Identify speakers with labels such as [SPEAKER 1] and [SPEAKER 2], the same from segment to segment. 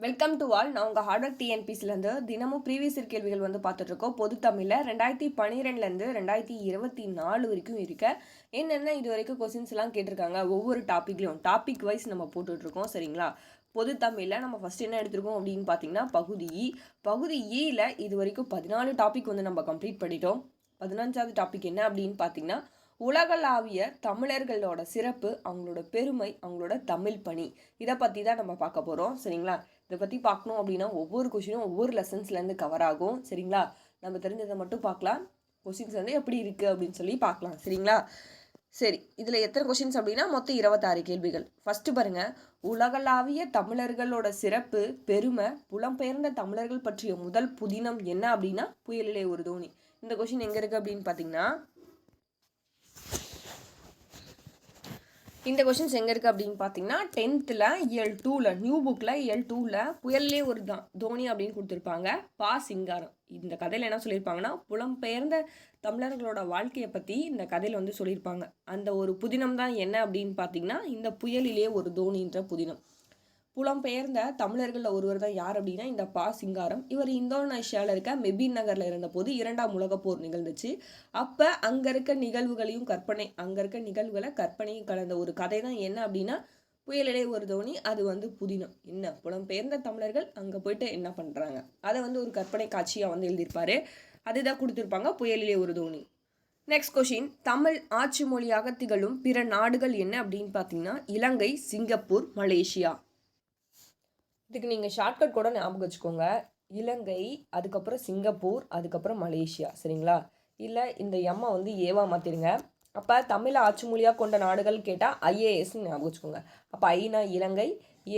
[SPEAKER 1] Welcome to all நான் உங்கள் hard work டிஎன்பிசிலேருந்து தினமும் ப்ரீவியஸ் கேள்விகள் வந்து பார்த்துட்ருக்கோம் பொது தமிழில் ரெண்டாயிரத்தி பன்னிரெண்டுலேருந்து ரெண்டாயிரத்தி இருபத்தி நாலு வரைக்கும் இருக்க. என்னென்ன இது வரைக்கும் கொஸ்டின்ஸ்லாம் கேட்டிருக்காங்க? ஒவ்வொரு டாப்பிக்லையும் டாபிக் வைஸ் நம்ம போட்டுட்ருக்கோம் சரிங்களா? பொது தமிழில் நம்ம ஃபஸ்ட் என்ன எடுத்திருக்கோம் அப்படின்னு பார்த்தீங்கன்னா பகுதி இ பகுதி e இயில் இது வரைக்கும் பதினாலு டாபிக் வந்து நம்ம கம்ப்ளீட் பண்ணிட்டோம். பதினஞ்சாவது டாபிக் என்ன அப்படின்னு பார்த்தீங்கன்னா உலகளாவிய தமிழர்களோட சிறப்பு அவங்களோட பெருமை அவங்களோட தமிழ் பணி. இதை பற்றி தான் நம்ம பார்க்க போகிறோம் சரிங்களா? இதை பற்றி பார்க்கணும் அப்படின்னா ஒவ்வொரு கொஷினும் ஒவ்வொரு லெசன்ஸ்லேருந்து கவர் ஆகும். சரிங்களா? நம்ம தெரிஞ்சதை மட்டும் பார்க்கலாம் கொஷின்ஸ் வந்து எப்படி இருக்குது அப்படின்னு சொல்லி பார்க்கலாம் சரிங்களா? சரி இதில் எத்தனை கொஷின்ஸ் அப்படின்னா மொத்தம் இருபத்தாறு கேள்விகள். ஃபஸ்ட்டு பாருங்கள் உலகளாவிய தமிழர்களோட சிறப்பு பெருமை புலம்பெயர்ந்த தமிழர்கள் பற்றிய முதல் புதினம் என்ன அப்படின்னா புயலிலே ஒரு தோனி இந்த கொஷின் எங்கே இருக்குது அப்படின்னு பார்த்தீங்கன்னா இந்த கொஷின்ஸ் எங்கே இருக்குது அப்படின்னு பார்த்தீங்கன்னா டென்த்தில் இயல் டூவில் நியூ புக்கில் இயல் டூவில் புயல்லே ஒரு தான் தோனி அப்படின்னு கொடுத்துருப்பாங்க. பா சிங்காரம். இந்த கதையில் என்ன சொல்லியிருப்பாங்கன்னா புலம்பெயர்ந்த தமிழர்களோட வாழ்க்கையை பற்றி இந்த கதையில் வந்து சொல்லியிருப்பாங்க. அந்த ஒரு புதினம் தான் என்ன அப்படின்னு பார்த்தீங்கன்னா இந்த புயலிலே ஒரு தோனின்ற புதினம். புலம்பெயர்ந்த தமிழர்களில் ஒருவர் தான் யார் அப்படின்னா இந்த பா சிங்காரம். இவர் இந்தோனேஷியாவில் இருக்க மெபின் நகரில் இருந்தபோது இரண்டாம் உலக போர் நிகழ்ந்துச்சு. அப்போ அங்கே இருக்க நிகழ்வுகளையும் கற்பனை அங்கே இருக்க நிகழ்வுகளை கற்பனையும் கலந்த ஒரு கதை தான் என்ன அப்படின்னா புயலிலே ஒரு தோனி அது வந்து புதினம். என்ன? புலம்பெயர்ந்த தமிழர்கள் அங்கே போயிட்டு என்ன பண்ணுறாங்க அதை வந்து ஒரு கற்பனை காட்சியாக வந்து எழுதியிருப்பாரு. அதுதான் கொடுத்துருப்பாங்க புயலிலே ஒரு தோனி நெக்ஸ்ட் கொஷின் தமிழ் ஆட்சி மொழியாக திகழும் பிற நாடுகள் என்ன அப்படின்னு பார்த்தீங்கன்னா இலங்கை சிங்கப்பூர் மலேசியா. இதுக்கு நீங்கள் ஷார்ட்கட் கூட ஞாபகம் வச்சுக்கோங்க. இலங்கை அதுக்கப்புறம் சிங்கப்பூர் அதுக்கப்புறம் மலேசியா. சரிங்களா? இல்லை இந்த எம்மை வந்து ஏவா மாற்றிடுங்க அப்போ தமிழை ஆட்சி மொழியாக கொண்ட நாடுகள் கேட்டால் ஐஏஎஸ்ன்னு ஞாபகம் வச்சுக்கோங்க. அப்போ ஐனா இலங்கை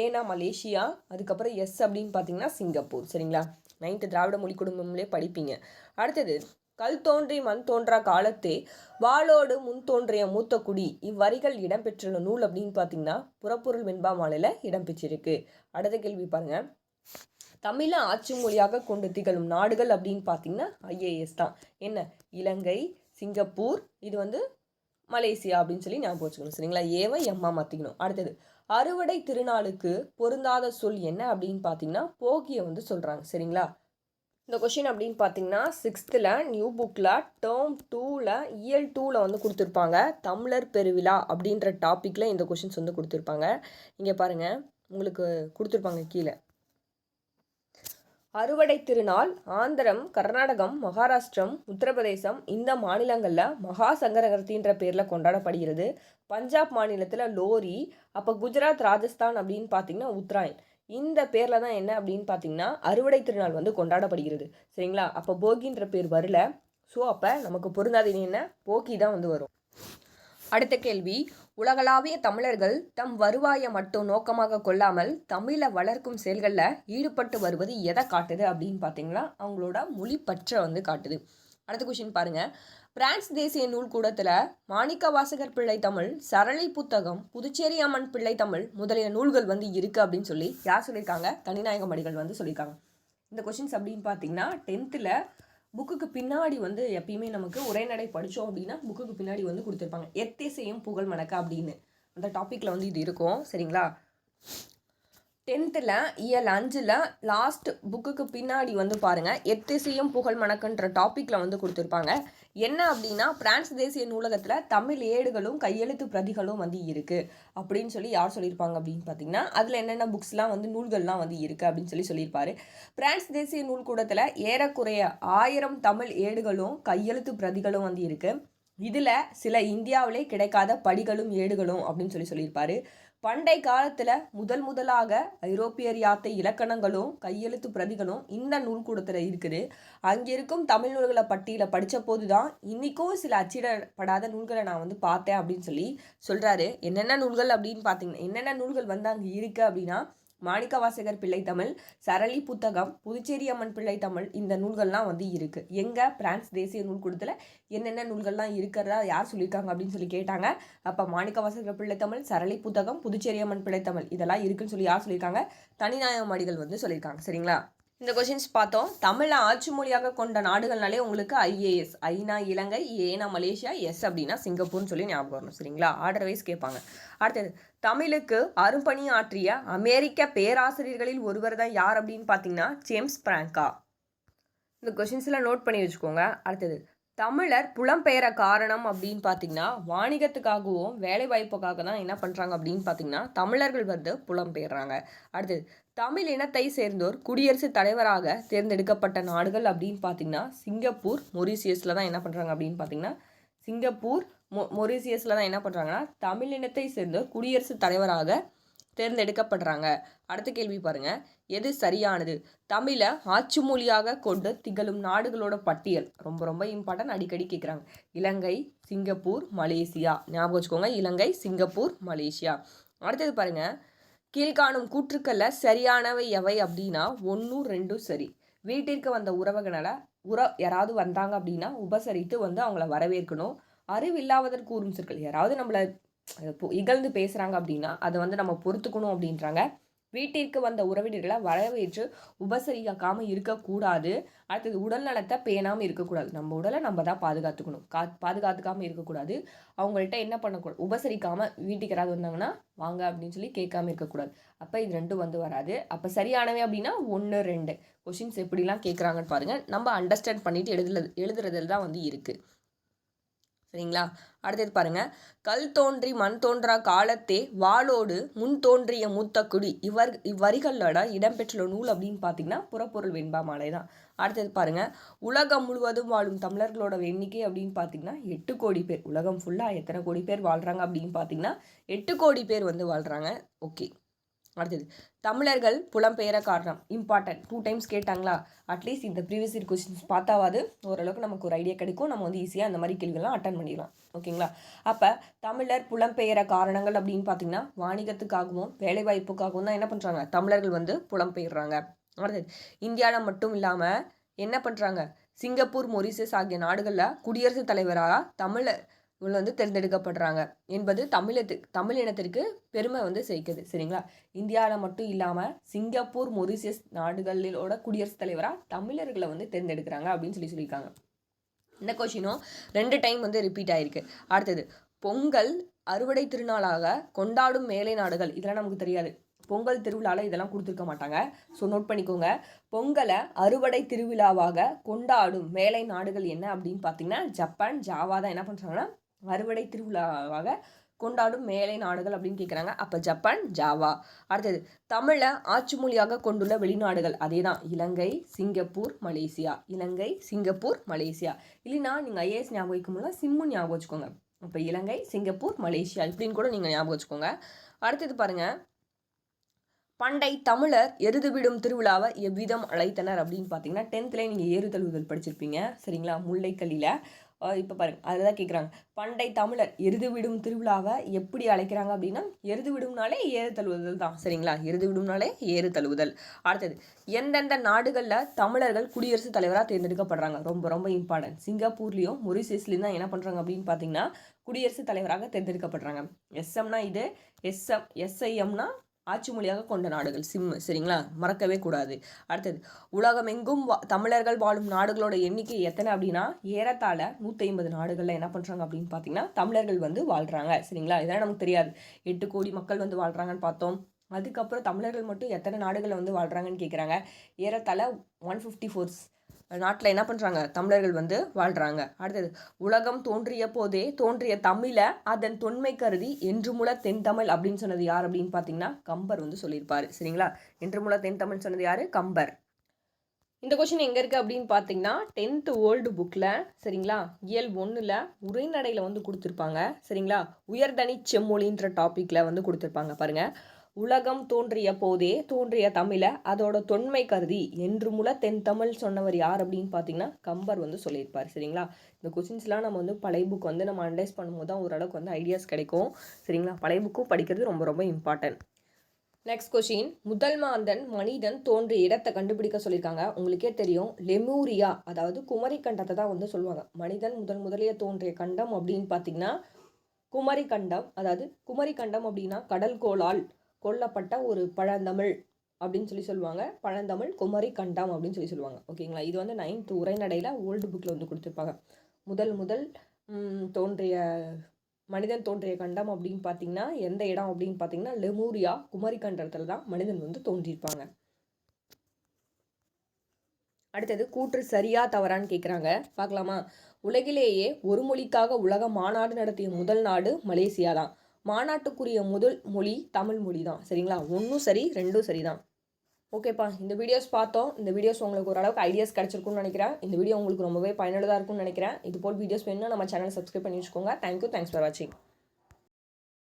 [SPEAKER 1] ஏனா மலேசியா அதுக்கப்புறம் எஸ் அப்படின்னு பார்த்தீங்கன்னா சிங்கப்பூர். சரிங்களா? நைன்த்து திராவிட மொழி குடும்பம்லேயே படிப்பீங்க. அடுத்தது கல் தோன்றி மண் தோன்றா காலத்தே வாளோடு முன் தோன்றிய மூத்த குடி இவ்வரிகள் இடம்பெற்றுள்ள நூல் அப்படின்னு பார்த்தீங்கன்னா புறப்பொருள் வெண்பா மாலையில் இடம்பெற்றிருக்கு அடுத்த கேள்வி பாருங்க. தமிழை ஆட்சி மொழியாக கொண்டு திகழும் நாடுகள் அப்படின்னு பார்த்தீங்கன்னா ஐஏஎஸ் தான். என்ன? இலங்கை சிங்கப்பூர் இது வந்து மலேசியா அப்படின்னு சொல்லி ஞாபகம் வச்சுக்கணும் சரிங்களா? ஏவை எம்மா மாற்றிக்கணும் அடுத்தது அறுவடை திருநாளுக்கு பொருந்தாத சொல் என்ன அப்படின்னு பார்த்தீங்கன்னா போகியை வந்து சொல்கிறாங்க சரிங்களா? இந்த கொஷின் அப்படின்னு பார்த்தீங்கன்னா சிக்ஸ்த்தில் நியூ புக்கில் டேர்ம் டூவில் இயல் டூவில் வந்து கொடுத்துருப்பாங்க. தமிழர் பெருவிழா அப்படின்ற டாப்பிக்கில் இந்த கொஷின்ஸ் வந்து கொடுத்துருப்பாங்க. இங்கே பாருங்கள் உங்களுக்கு கொடுத்துருப்பாங்க கீழே. அறுவடை திருநாள் ஆந்திரம் கர்நாடகம் மகாராஷ்டிரம் உத்தரப்பிரதேசம் இந்த மாநிலங்களில் மகா சங்கரகர்த்தின்ற பேரில் கொண்டாடப்படுகிறது. பஞ்சாப் மாநிலத்தில் லோரி அப்போ குஜராத் ராஜஸ்தான் அப்படின்னு பார்த்தீங்கன்னா உத்தராயன். இந்த பேரில் தான் என்ன அப்படின்னு பார்த்தீங்கன்னா அறுவடை திருநாள் வந்து கொண்டாடப்படுகிறது. சரிங்களா? அப்போ போகின்ற பேர் வரல. ஸோ அப்போ நமக்கு பொருந்தாதது என்ன? போக்கி தான் வந்து வரும். அடுத்த கேள்வி. உலகளாவிய தமிழர்கள் தம் வருவாயை மட்டும் நோக்கமாக கொள்ளாமல் தமிழை வளர்க்கும் செயல்களில் ஈடுபட்டு வருவது எதை காட்டுது அப்படின்னு பார்த்தீங்கன்னா அவங்களோட மொழி பற்றை வந்து காட்டுது. அடுத்த கொஷின் பாருங்க. பிரான்ஸ் தேசிய நூல் கூடத்தில் மாணிக்க வாசகர் பிள்ளை தமிழ் சரளி புத்தகம் புதுச்சேரி அம்மன் பிள்ளை தமிழ் முதலிய நூல்கள் வந்து இருக்குது அப்படின்னு சொல்லி யார் சொல்லியிருக்காங்க? தனிநாயக மடிகள் வந்து சொல்லியிருக்காங்க. இந்த கொஷின்ஸ் அப்படின்னு பார்த்தீங்கன்னா டென்த்தில் புக்குக்கு பின்னாடி வந்து எப்பயுமே நமக்கு உரைநடை படித்தோம் அப்படின்னா புக்குக்கு பின்னாடி வந்து கொடுத்துருப்பாங்க. எத்தேசையும் புகழ் மணக்க அப்படின்னு. அந்த டாப்பிக்கில் வந்து இது இருக்கும். சரிங்களா? டென்த்தில் இயல் அஞ்சில் லாஸ்ட் புக்குக்கு பின்னாடி வந்து பாருங்கள் எத்திசையும் புகழ் மணக்குன்ற டாப்பிக்கில் வந்து கொடுத்துருப்பாங்க. என்ன அப்படின்னா பிரான்ஸ் தேசிய நூலகத்தில் தமிழ் ஏடுகளும் கையெழுத்து பிரதிகளும் வந்து இருக்குது அப்படின்னு சொல்லி யார் சொல்லியிருப்பாங்க அப்படின்னு பார்த்தீங்கன்னா அதில் என்னென்ன புக்ஸ்லாம் வந்து நூல்கள்லாம் வந்து இருக்குது அப்படின்னு சொல்லி சொல்லியிருப்பாரு. பிரான்ஸ் தேசிய நூல்கூடத்தில் ஏறக்குறைய ஆயிரம் தமிழ் ஏடுகளும் கையெழுத்து பிரதிகளும் வந்து இருக்குது இதில் சில இந்தியாவிலே கிடைக்காத படிகளும் ஏடுகளும் அப்படின்னு சொல்லி சொல்லியிருப்பாரு. பண்டை காலத்தில் முதல் முதலாக ஐரோப்பியர் யாத்தை இலக்கணங்களும் கையெழுத்து பிரதிகளும் இந்த நூல்கூடத்தில் இருக்குது. அங்கே இருக்கும் தமிழ் நூல்களை பட்டியலை படித்த போது தான் இன்றைக்கும் சில அச்சிடப்படாத நூல்களை நான் வந்து பார்த்தேன் அப்படின்னு சொல்லி சொல்கிறாரு என்னென்ன நூல்கள் அப்படின்னு பார்த்தீங்கன்னா என்னென்ன நூல்கள் வந்து அங்கே இருக்குது அப்படின்னா மாணிக்கவாசகர் பிள்ளை தமிழ் சரளி புத்தகம் புதுச்சேரி அம்மன் பிள்ளை தமிழ் இந்த நூல்கள்லாம் வந்து இருக்குது எங்கே பிரான்ஸ் தேசிய நூல்கூடத்தில் என்னென்ன நூல்கள்லாம் இருக்கிறதா யார் சொல்லியிருக்காங்க அப்படின்னு சொல்லி கேட்டாங்க. அப்போ மாணிக்கவாசகர் பிள்ளை தமிழ் சரளி புத்தகம் புதுச்சேரி அம்மன் பிள்ளை தமிழ் இதெல்லாம் இருக்குன்னு சொல்லி யார் சொல்லியிருக்காங்க தனிநாயகமாடிகள் வந்து சொல்லியிருக்காங்க சரிங்களா? இந்த கொஷின்ஸ் பார்த்தோம். தமிழை ஆட்சி மொழியாக கொண்ட நாடுகள்னாலே உங்களுக்கு ஐஏஎஸ் ஐநா இலங்கை ஏனா மலேசியா எஸ் அப்படின்னா சிங்கப்பூர்னு சொல்லி ஞாபகம் வரணும். சரிங்களா? ஆர்டர் வைஸ் கேட்பாங்க. அடுத்தது தமிழுக்கு அரும்பணி ஆற்றிய அமெரிக்க பேராசிரியர்களில் ஒருவர் தான் யார் அப்படின்னு பார்த்தீங்கன்னா ஜேம்ஸ் பிராங்கா. இந்த கொஷின்ஸ்லாம் நோட் பண்ணி வச்சுக்கோங்க. அடுத்தது தமிழர் புலம்பெயர காரணம் அப்படின்னு பார்த்தீங்கன்னா வாணிகத்துக்காகவும் வேலை வாய்ப்புக்காக தான் என்ன பண்ணுறாங்க அப்படின்னு பார்த்தீங்கன்னா தமிழர்கள் வந்து புலம்பெயர்றாங்க. அடுத்தது தமிழ் இனத்தை சேர்ந்தோர் குடியரசுத் தலைவராக தேர்ந்தெடுக்கப்பட்ட நாடுகள் அப்படின்னு பார்த்தீங்கன்னா சிங்கப்பூர் மொரிசியஸில் தான் என்ன பண்ணுறாங்க அப்படின்னு பார்த்தீங்கன்னா சிங்கப்பூர் மொ மொரிசியஸில் தான் என்ன பண்ணுறாங்கன்னா தமிழ் இனத்தை சேர்ந்தோர் குடியரசுத் தலைவராக தேர்ந்தெடுக்கப்படுறாங்க. அடுத்த கேள்வி பாருங்க. எது சரியானது? தமிழை ஆட்சி மொழியாக கொண்டு திகழும் நாடுகளோட பட்டியல். ரொம்ப ரொம்ப இம்பார்ட்டன்ட் அடிக்கடி கேட்குறாங்க இலங்கை சிங்கப்பூர் மலேசியா. ஞாபகம் வச்சுக்கோங்க. Ilangai Singapore Malaysia. அடுத்தது பாருங்க. கீழ்காணும் கூற்றுக்களில் சரியானவை எவை அப்படின்னா ஒன்றும் ரெண்டும் சரி. வீட்டிற்கு வந்த உறவுகளை உற யாராவது வந்தாங்க அப்படின்னா உபசரித்து வந்து அவங்கள வரவேற்கணும். அறிவில்லாததற்கு கூறும் சொற்கள். யாராவது நம்மளை இகழ்ந்து பேசுகிறாங்க அப்படின்னா அதை வந்து நம்ம பொறுத்துக்கணும் அப்படின்றாங்க. வீட்டிற்கு வந்த உறவினர்களை வரவேற்று உபசரிக்காமல் இருக்கக்கூடாது. அடுத்தது உடல் நலத்தை பேணாமல் இருக்கக்கூடாது. நம்ம உடலை நம்ம தான் பாதுகாத்துக்கணும். கா பாதுகாத்துக்காமல் இருக்கக்கூடாது. அவங்கள்ட்ட என்ன பண்ணக்கூடாது? உபசரிக்காமல் வீட்டுக்கு யாராவது வந்தாங்கன்னா வாங்க அப்படின்னு சொல்லி கேட்காம இருக்கக்கூடாது. அப்போ இது ரெண்டும் வந்து வராது. அப்போ சரியானவை அப்படின்னா ஒன்று ரெண்டு. கொஷின்ஸ் எப்படிலாம் கேட்குறாங்கன்னு பாருங்கள் நம்ம அண்டர்ஸ்டாண்ட் பண்ணிட்டு எழுதுல எழுதுறதுல தான் வந்து இருக்குது சரிங்களா? அடுத்தது பாருங்க. கல் தோன்றி மண் தோன்றா காலத்தே வாளோடு முன் தோன்றிய மூத்த குடி. இவர் இவ்வரிகளோட இடம்பெற்றுள்ள நூல் அப்படின்னு பார்த்தீங்கன்னா புறப்பொருள் வெண்பா மாலை தான். அடுத்தது பாருங்க. உலகம் முழுவதும் வாழும் தமிழர்களோட எண்ணிக்கை அப்படின்னு பார்த்தீங்கன்னா எட்டு கோடி பேர். உலகம் ஃபுல்லாக எத்தனை கோடி பேர் வாழ்கிறாங்க அப்படின்னு பார்த்தீங்கன்னா எட்டு கோடி பேர் வந்து வாழ்கிறாங்க ஓகே. அடுத்தது தமிழர்கள் புலம்பெயர காரணம் இம்பார்ட்டன்ட் டூ டைம்ஸ் கேட்டாங்களா? அட்லீஸ்ட் இந்த ப்ரீவியஸ் இயர் கொஸ்டின்ஸ் பார்த்தாவது. ஓரளவுக்கு நமக்கு ஒரு ஐடியா கிடைக்கும். நம்ம வந்து ஈஸியாக அந்த மாதிரி கேள்விகள்லாம் அட்டன் பண்ணிடலாம். ஓகேங்களா அப்போ தமிழர் புலம்பெயர காரணங்கள் அப்படின்னு பார்த்தீங்கன்னா வாணிகத்துக்காகவும் வேலைவாய்ப்புக்காகவும் தான் என்ன பண்ணுறாங்க தமிழர்கள் வந்து புலம்பெயர்றாங்க. அடுத்தது இந்தியாவில் மட்டும் இல்லாமல் என்ன பண்ணுறாங்க சிங்கப்பூர் மொரிசஸ் ஆகிய நாடுகளில் குடியரசுத் தலைவராக தமிழர் இவங்களை வந்து தேர்ந்தெடுக்கப்படுறாங்க என்பது தமிழத்து தமிழ் இனத்திற்கு பெருமை வந்து சேர்க்குது சரிங்களா? இந்தியாவில் மட்டும் இல்லாமல் சிங்கப்பூர் மொரிசியஸ் நாடுகளோட குடியரசுத் தலைவராக தமிழர்களை வந்து தேர்ந்தெடுக்கிறாங்க அப்படின்னு சொல்லி சொல்லியிருக்காங்க. இந்த கொஷினும் ரெண்டு டைம் வந்து ரிப்பீட் ஆயிருக்கு. அடுத்தது பொங்கல் அறுவடை திருநாளாக கொண்டாடும் மேலை நாடுகள் இதெல்லாம் நமக்கு தெரியாது. பொங்கல் திருவிழாவில் இதெல்லாம் கொடுத்துருக்க மாட்டாங்க. ஸோ நோட் பண்ணிக்கோங்க. பொங்கலை அறுவடை திருவிழாவாக கொண்டாடும் மேலை நாடுகள் என்ன அப்படின்னு பார்த்தீங்கன்னா ஜப்பான் ஜாவா தான் என்ன பண்ணுறாங்கன்னா அறுவடை திருவிழாவாக கொண்டாடும் மேலை நாடுகள் அப்படின்னு கேட்குறாங்க அப்போ ஜப்பான் ஜாவா. அடுத்தது தமிழை ஆட்சி மொழியாக கொண்டுள்ள வெளிநாடுகள். அதே தான் Ilangai Singapore Malaysia. Ilangai Singapore Malaysia. இல்லைன்னா நீங்கள் ஐஏஎஸ் ஞாபகம் வைக்கும்போது சிம்மு ஞாபகம் வச்சுக்கோங்க. அப்போ இலங்கை சிங்கப்பூர் மலேசியா இப்படின்னு கூட நீங்கள் ஞாபகம் வச்சுக்கோங்க. அடுத்தது பாருங்கள் பண்டை தமிழர் எருதுவிடும் திருவிழாவை எவ்விதம் அழைத்தனர் அப்படின்னு பார்த்தீங்கன்னா டென்த்தில் நீங்கள் ஏறுதழுவுதல் படிச்சிருப்பீங்க. சரிங்களா? முல்லைக்கல்லியில் இப்போ பாருங்க. அதுதான் கேட்குறாங்க பண்டை தமிழர் எருது விடும் திருவிழாவை எப்படி அழைக்கிறாங்க அப்படின்னா எருது விடும்னாலே ஏறு தழுவுதல் தான். சரிங்களா? எருது விடும்னாலே ஏறு தழுவுதல். அடுத்தது எந்தெந்த நாடுகளில் தமிழர்கள் குடியரசுத் தலைவராக தேர்ந்தெடுக்கப்படுறாங்க? ரொம்ப ரொம்ப இம்பார்ட்டன்ட் சிங்கப்பூர்லேயும் மொரிசியஸ்லேயும் தான் என்ன பண்ணுறாங்க அப்படின்னு பார்த்தீங்கன்னா குடியரசுத் தலைவராக தேர்ந்தெடுக்கப்படுறாங்க. எஸ்எம்னா இது? எஸ்எம் எஸ்ஐஎம்னா ஆட்சி மொழியாக கொண்ட நாடுகள். சிம் சரிங்களா? மறக்கவே கூடாது. அடுத்தது உலகமெங்கும் வா தமிழர்கள் வாழும் நாடுகளோட எண்ணிக்கை எத்தனை அப்படின்னா ஏறத்தாழ நூற்றி ஐம்பது நாடுகளில் என்ன பண்ணுறாங்க அப்படின்னு பார்த்தீங்கன்னா தமிழர்கள் வந்து வாழ்கிறாங்க சரிங்களா? இதெல்லாம் நமக்கு தெரியாது. எட்டு கோடி மக்கள் வந்து வாழ்கிறாங்கன்னு பார்த்தோம். அதுக்கப்புறம் தமிழர்கள் மட்டும் எத்தனை நாடுகளில் வந்து வாழ்கிறாங்கன்னு கேட்குறாங்க ஏறத்தாழ ஒன் ஃபிஃப்டி ஃபோர்ஸ் நாட்டில் என்ன பண்ணுறாங்க தமிழர்கள் வந்து வாழ்கிறாங்க அடுத்தது உலகம் தோன்றிய போதே தோன்றிய தமிழை அதன் தொன்மை கருதி என்று முல தென் தமிழ் அப்படின்னு சொன்னது யார் அப்படின்னு பார்த்தீங்கன்னா கம்பர் வந்து சொல்லியிருப்பார். சரிங்களா? என்று முல தென் தமிழ் சொன்னது யார்? கம்பர். இந்த கொஷின் எங்கே இருக்குது அப்படின்னு பார்த்தீங்கன்னா டென்த்து ஓல்டு புக்கில் சரிங்களா? இயல் ஒன்றில் உரைநடையில் வந்து கொடுத்துருப்பாங்க. சரிங்களா? உயர்தனி செம்மொழின்ற டாப்பிக்கில் வந்து கொடுத்துருப்பாங்க. பாருங்கள் உலகம் தோன்றிய போதே தோன்றிய தமிழை அதோட தொன்மை கருதி என்று முல தென் தமிழ் சொன்னவர் யார் அப்படின்னு பார்த்தீங்கன்னா கம்பர் வந்து சொல்லியிருப்பார் சரிங்களா? இந்த கொஷின்ஸ்லாம் நம்ம வந்து பழைய புக் வந்து நம்ம அனலைஸ் பண்ணும்போது தான் ஓரளவுக்கு வந்து ஐடியாஸ் கிடைக்கும் சரிங்களா? பழைய புக்கும் படிக்கிறது ரொம்ப ரொம்ப இம்பார்ட்டன்ட் நெக்ஸ்ட் கொஷின் முதல் மாந்தன் மனிதன் தோன்றிய இடத்தை கண்டுபிடிக்க சொல்லியிருக்காங்க. உங்களுக்கே தெரியும் லெமூரியா அதாவது குமரி கண்டத்தை தான் வந்து சொல்லுவாங்க. மனிதன் முதல் முதலிய தோன்றிய கண்டம் அப்படின்னு பார்த்தீங்கன்னா குமரி கண்டம் அதாவது குமரி கண்டம் அப்படின்னா கடல் கோளால் கொல்லப்பட்ட ஒரு பழந்தமிழ் அப்படின்னு சொல்லி சொல்லுவாங்க. பழந்தமிழ் குமரி கண்டம் அப்படின்னு சொல்லி சொல்லுவாங்க. ஓகேங்களா இது வந்து நைன்த் உரைநடையில் ஓல்டு புக்கில் வந்து கொடுத்துருப்பாங்க. முதல் முதல் தோன்றிய மனிதன் தோன்றிய கண்டம் அப்படின்னு பார்த்தீங்கன்னா எந்த இடம் அப்படின்னு பார்த்தீங்கன்னா லெமூரியா குமரி கண்டத்தில் தான் மனிதன் வந்து தோன்றியிருப்பாங்க. அடுத்தது கூற்று சரியா தவறான்னு கேட்குறாங்க பார்க்கலாமா? உலகிலேயே ஒரு மொழிக்காக உலக மாநாடு நடத்திய முதல் நாடு மலேசியா தான். மாநாட்டுக்குரிய முதல் மொழி தமிழ் மொழி தான் சரிங்களா? ஒன்றும் சரி ரெண்டும் சரி தான் ஓகேப்பா இந்த வீடியோஸ் பார்த்தோம். இந்த வீடியோஸ் உங்களுக்கு ஓரளவுக்கு ஐடியாஸ் கிடச்சிருக்குன்னு நினைக்கிறேன். இந்த வீடியோ உங்களுக்கு ரொம்பவே பயனுள்ளதாக இருக்கும்னு நினைக்கிறேன். இது போல் வீடியோஸ் வேணும்னா நம்ம சேனல் சப்ஸ்கிரைப் பண்ணி வச்சுக்கோங்க. தேங்க்யூ தேங்க்ஸ் ஃபார் வாட்சிங்